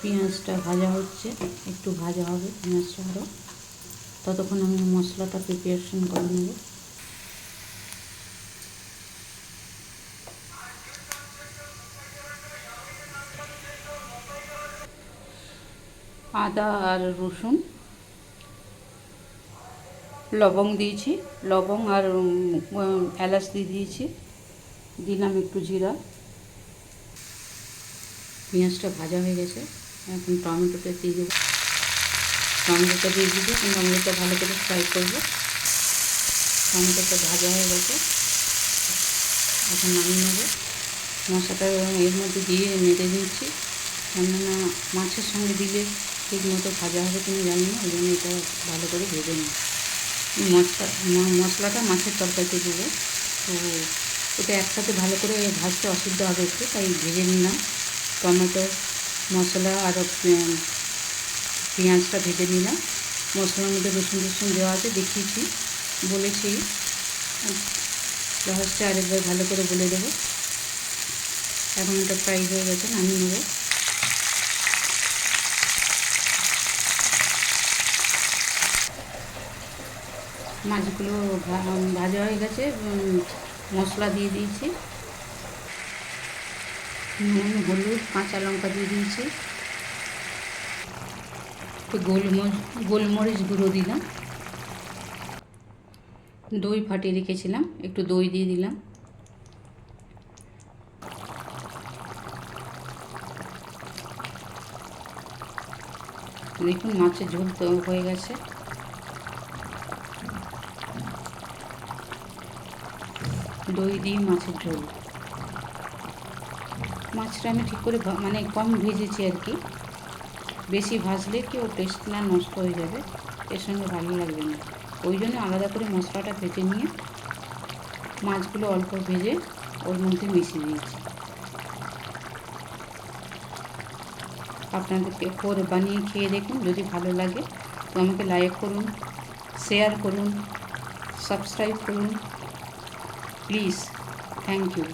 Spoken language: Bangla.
পেঁয়াজটা ভাজা হচ্ছে, একটু ভাজা হবে পেঁয়াজটা আরও ততক্ষণ আমি মশলাটা প্রিপারেশন করে নেব। আদা আর রসুন। লবঙ্গ দিয়েছি। লবঙ্গ আর এলাচ দিয়ে দিয়েছি। দিলাম একটু জিরা। পেঁয়াজটা ভাজা হয়ে গেছে। এখন টমেটোটা দিয়ে দেবো। টমেটোটা দিয়ে দিব। টমেটোটা ভালো করে ফ্রাই করব। টমেটোটা ভাজা হয়ে গেছে। এখন নামিয়ে নেব। মশলাটা এর মধ্যে দিয়ে নেড়ে দিচ্ছি। কেননা মাছের সঙ্গে দিলে ঠিক মতো ভাজা হবে কিনা জানি না। ওই জন্য এটা ভালো করে ভেজে নিই মশলা মশলাটা মাছের তরকারিতে দেবো। তো এটা একসাথে ভালো করে ভাজতে অসুবিধা হবে একটু, তাই ভেজে নিলাম। টমেটো, মশলা আর পে- পেঁয়াজটা ভেজে নিলাম। মশলার মধ্যে রসুন রসুন দেওয়া আছে, দেখিয়েছি, বলেছি। লাস্টে আরেকবার ভালো করে বলে দেবো এখন এটা ফ্রাই হয়ে গেছে, নামিয়ে নেব। মাছগুলো ভাজা হয়ে গেছে মশলা দিয়ে দিয়েছি। নুন, হলুদ, কাঁচা লঙ্কা দিয়ে দিয়েছি। গোলমরিচ গোলমরিচ গুঁড়ো দিলাম। দই ফাটিয়ে রেখেছিলাম, একটু দই দিয়ে দিলাম। দেখুন, মাছের ঝোল তো হয়ে গেছে। দই দিয়ে মাছের ঝোল। মাছটা আমি ঠিক করে মানে কম ভেজেছি আর কি। বেশি ভাজলে কি ওর টেস্ট না নষ্ট হয়ে যাবে? এর সঙ্গে ভালো লাগবে না। ওই জন্য আলাদা করে মশলাটা ভেজে নিয়ে মাছগুলো অল্প ভেজে ওর মধ্যে মিশিয়ে দিয়েছি। আপনাদেরকে করে বানিয়ে খেয়ে দেখুন, যদি ভালো লাগে। তো আমাকে লাইক করুন শেয়ার করুন সাবস্ক্রাইব করুন। Please thank you